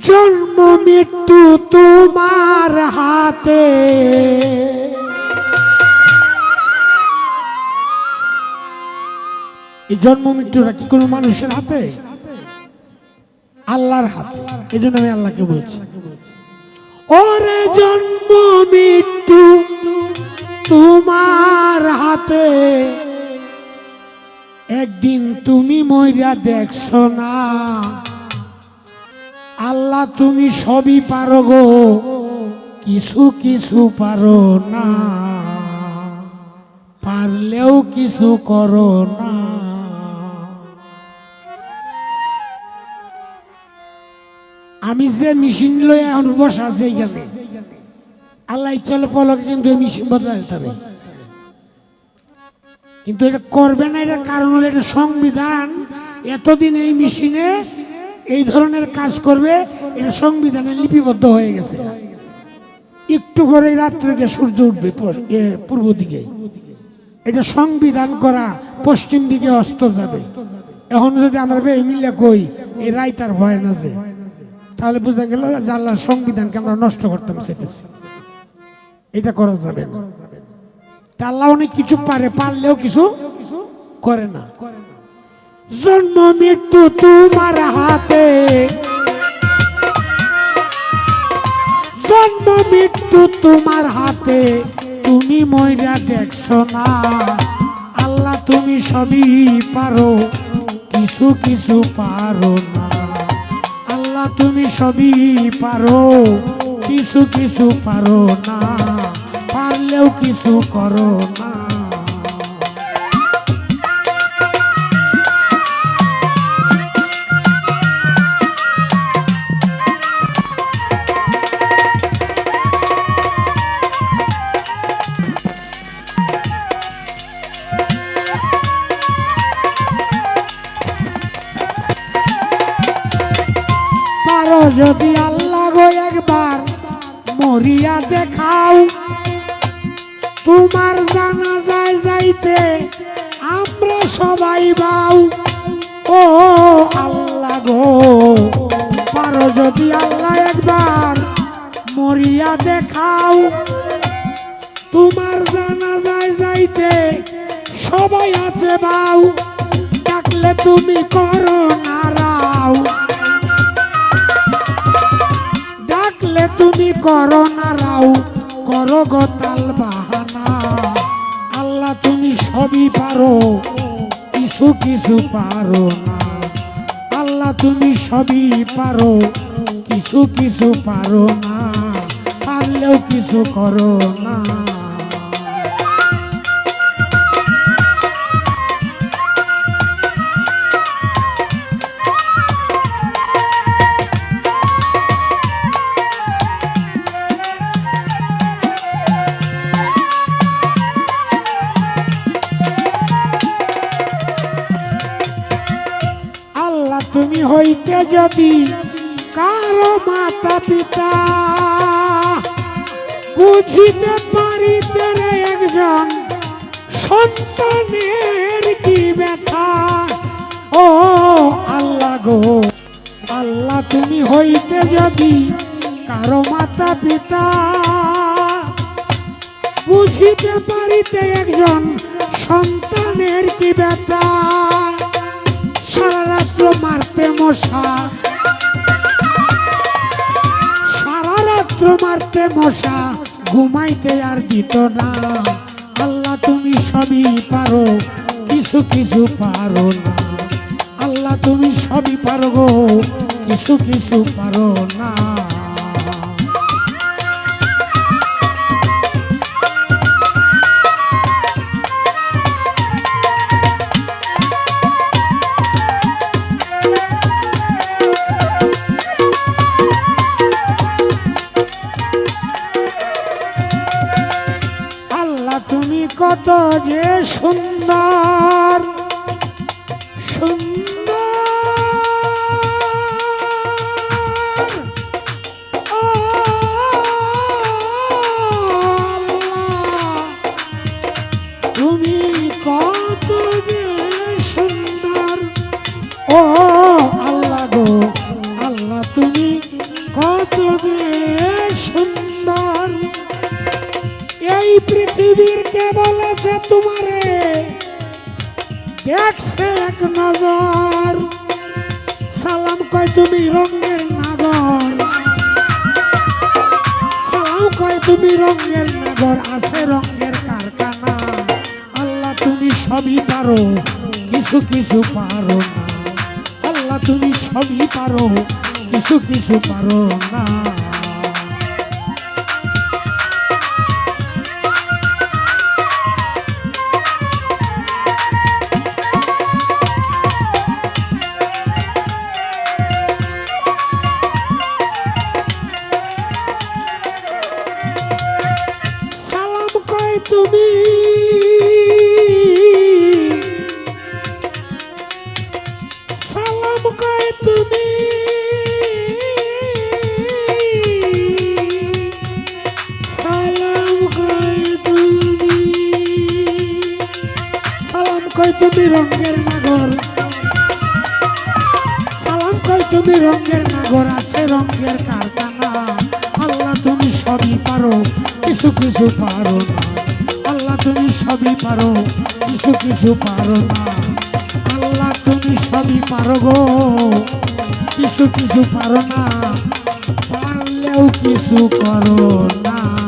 জন্ম মৃত্যু তোমার হাতে। এই জন্ম মৃত্যুটা কি কোনো মানুষের হাতে? আল্লাহর হাতে। এই জন্য আমি আল্লাহকে বলছি। ওরে জন্ম মৃত্যু তোমার হাতে। একদিন তুমি মইরা দেখছ না। আল্লাহ তুমি সবই পারো গো। কিছু কিছু পারো না। পারলেও কিছু করো না। আমি যে মেশিন লই এখন বসা আছে এইখানে, আল্লাহ ইচ্ছালে পলকে কিন্তু এই মেশিন বদলাতে হবে। কিন্তু এটা করবে না, এটা কারণ হলো এটা সংবিধান। এতদিন এই মেশিনে এই ধরনের কাজ করবে এটা সংবিধানে লিপিবদ্ধ হয়ে গেছে। একটু পরে রাত্রে গিয়ে সূর্য উঠবে পূর্ব দিকে, এটা সংবিধান করা পশ্চিম দিকে অস্ত যাবে। এখন যদি আমরা এই মিলে কই, এই রায় তার ভয় না যে। তাহলে বোঝা গেল আল্লাহর সংবিধানকে আমরা নষ্ট করতাম সেটা। এটা করা যাবে না। তা আল্লাহ অনেক কিছু পারে, পারলেও কিছু করে না। জন্ম মৃত্যু তোমার হাতে। জন্ম মৃত্যু তোমার হাতে। তুমি ময়রা দেখছ না। আল্লাহ, তুমি সবই পারো। কিছু কিছু পারো না। আল্লাহ, তুমি সবই পারো। কিছু কিছু পারো না। পারলেও কিছু করো না। যদি আল্লাহ গো একবার মরিয়া দেখাও, তোমার জানা যায় যাইতে আমরা সবাই বাউ। ও আল্লাহ গো, পারো যদি আল্লাহ একবার মরিয়া দেখাও। তোমার জানা যায় যাইতে সবাই আছে বাউ। ডাকলে তুমি করো করো না রাও, করো গতাল বাহানা। আল্লাহ, তুমি সবই পারো, কিছু কিছু পারো না। আল্লাহ, তুমি সবই পারো, কিছু কিছু পারো না। পারলেও কিছু করো না। হইতে যদি কারও মাতা পিতা বুঝিতে পারিতে একজন সন্তানের কি ব্যথা? ও আল্লাহ গো, আল্লাহ তুমি হইতে যদি কারও মাতা পিতা বুঝিতে পারিতে একজন সন্তানের কি ব্যথা? মারতে মশা। সারা রাত্র মারতে মশা, ঘুমাইতে আর দিত না। আল্লাহ, তুমি সবই পারো, কিছু কিছু পারো না। আল্লাহ, তুমি সবই পারো কিছু কিছু পারো না। কত যে সুন্দর সুন্দর দেখছে এক নজর সালাম কয় তুমি রঙের নাগর। সালাম কয় তুমি রঙের নাগর, আছে রঙের কারখানা। আল্লাহ তুমি সবই পারো, কিছু কিছু পারো না। আল্লাহ তুমি সবই পারো, কিছু কিছু পারো না। তুমি। সালাম কয় তুমি। সালাম কয় তুমি। সালাম কয় তুমি রঙের নাগর সালাম কয় তুমি রঙের নাগর আছে রঙের কারখানা। আল্লাহ তুমি সবই পারো, কিছু কিছু পারো না। তুমি সবই পারো, কিছু কিছু পারো না। আল্লাহ, তুমি সবই পারো গো, কিছু কিছু পারো না। পারলেও কিছু করো না।